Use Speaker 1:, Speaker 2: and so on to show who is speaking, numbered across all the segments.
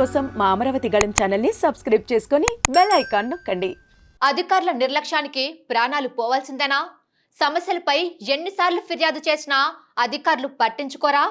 Speaker 1: కోసం మా అమరావతి గళం ఛానల్ని సబ్స్క్రైబ్ చేసుకొని బెల్ ఐకాన్ నొక్కండి.
Speaker 2: అధికారుల నిర్లక్ష్యానికి ప్రాణాలు పోవాల్సిందేనా? సమస్యలపై ఎన్నిసార్లు ఫిర్యాదు చేసినా అధికారులు పట్టించుకోరా?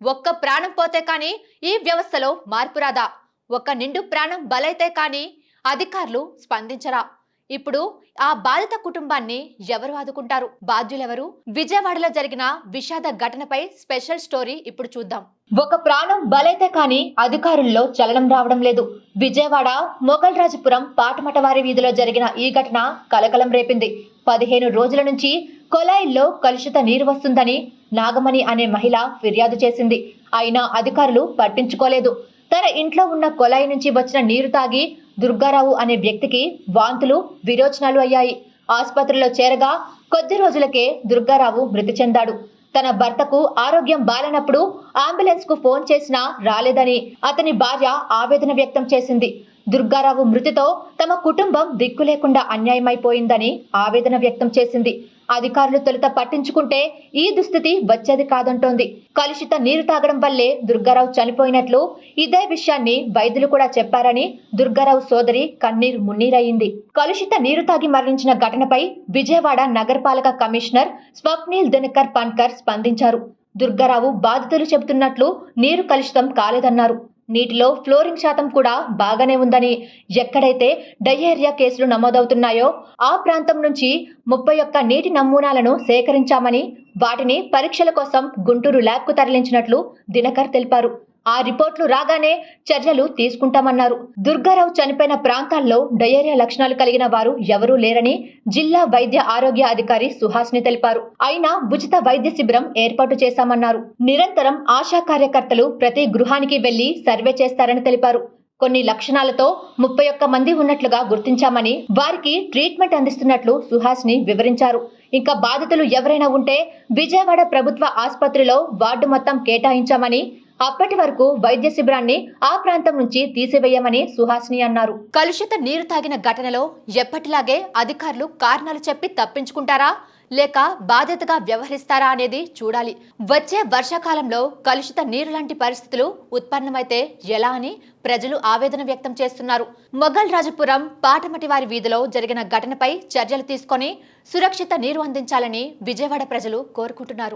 Speaker 2: ఒక్క ప్రాణం పోతే కానీ ఈ వ్యవస్థలో మార్పు రాదా? ఒక్క నిండు ప్రాణం బలైతే కానీ అధికారులు స్పందించరా? ఇప్పుడు ఆ బాధిత కుటుంబాన్ని ఎవరు ఆదుకుంటారు? బాధ్యులెవరు? విజయవాడలో జరిగిన విషాద ఘటనపై స్పెషల్ స్టోరీ ఇప్పుడు చూద్దాం. ఒక ప్రాణం బలైతే కానీ అధికారుల్లో చలనం రావడం లేదు. విజయవాడ మొఘల్రాజపురం పాటమటవారి వీధిలో జరిగిన ఈ ఘటన కలకలం రేపింది. పదిహేను రోజుల నుంచి కొలాయిల్లో కలుషిత నీరు వస్తుందని నాగమణి అనే మహిళ ఫిర్యాదు చేసింది. అయినా అధికారులు పట్టించుకోలేదు. తన ఇంట్లో ఉన్న కొలాయి నుంచి వచ్చిన నీరు తాగి దుర్గారావు అనే వ్యక్తికి వాంతులు విరోచనాలు అయ్యాయి. ఆసుపత్రిలో చేరగా కొద్ది రోజులకే దుర్గారావు మృతి చెందాడు. తన భర్తకు ఆరోగ్యం బాలనప్పుడు అంబులెన్స్కు ఫోన్ చేసినా రాలేదని అతని భార్య ఆవేదన వ్యక్తం చేసింది. దుర్గారావు మృతితో తమ కుటుంబం దిక్కు లేకుండా అన్యాయమైపోయిందని ఆవేదన వ్యక్తం చేసింది. అధికారులు తొలుత పట్టించుకుంటే ఈ దుస్థితి వచ్చేది కాదంటోంది. కలుషిత నీరు తాగడం వల్లే దుర్గారావు చనిపోయినట్లు ఇదే విషయాన్ని వైద్యులు కూడా చెప్పారని దుర్గారావు సోదరి కన్నీరు మున్నీరయింది కలుషిత నీరు తాగి మరణించిన ఘటనపై విజయవాడ నగరపాలక కమిషనర్ స్వప్నిల్ దినకర్ పన్కర్ స్పందించారు. దుర్గారావు బాధితులు చెబుతున్నట్లు నీరు కలుషితం కాలేదన్నారు. నీటిలో ఫ్లోరింగ్ శాతం కూడా బాగానే ఉందని ఎక్కడైతే డయేరియా కేసులు నమోదవుతున్నాయో ఆ ప్రాంతం నుంచి ముప్పై ఒక్క నీటి నమూనాలను సేకరించామని వాటిని పరీక్షల కోసం గుంటూరు ల్యాబ్కు తరలించినట్లు దినకర్ తెలిపారు. ఆ రిపోర్ట్లు రాగానే చర్యలు తీసుకుంటామన్నారు. దుర్గారావు చనిపోయిన ప్రాంతాల్లో డయేరియా లక్షణాలు కలిగిన వారు ఎవరూ లేరని జిల్లా వైద్య ఆరోగ్య అధికారి సుహాస్ని తెలిపారు. అయినా ఉచిత వైద్య శిబిరం ఏర్పాటు చేశామన్నారు. నిరంతరం ఆశా కార్యకర్తలు ప్రతి గృహానికి వెళ్ళి సర్వే చేస్తారని తెలిపారు. కొన్ని లక్షణాలతో ముప్పై ఒక్క మంది ఉన్నట్లుగా గుర్తించామని వారికి ట్రీట్మెంట్ అందిస్తున్నట్లు సుహాస్ని వివరించారు. ఇంకా బాధితులు ఎవరైనా ఉంటే విజయవాడ ప్రభుత్వ ఆసుపత్రిలో వార్డు మొత్తం కేటాయించామని అప్పటి వరకు వైద్య శిబిరాన్ని ఆ ప్రాంతం నుంచి తీసివేయమని సుహాసిని అన్నారు. కలుషిత నీరు తాగిన ఘటనలో ఎప్పటిలాగే అధికారులు కారణాలు చెప్పి తప్పించుకుంటారా? లేక బాధ్యతగా వ్యవహరిస్తారా అనేది చూడాలి. వచ్చే వర్షాకాలంలో కలుషిత నీరు లాంటి పరిస్థితులు ఉత్పన్నమైతే ఎలా అని ప్రజలు ఆవేదన వ్యక్తం చేస్తున్నారు. మొఘల్ రాజపురం పాటమటి వారి వీధిలో జరిగిన ఘటనపై చర్యలు తీసుకొని సురక్షిత నీరు అందించాలని విజయవాడ ప్రజలు కోరుకుంటున్నారు.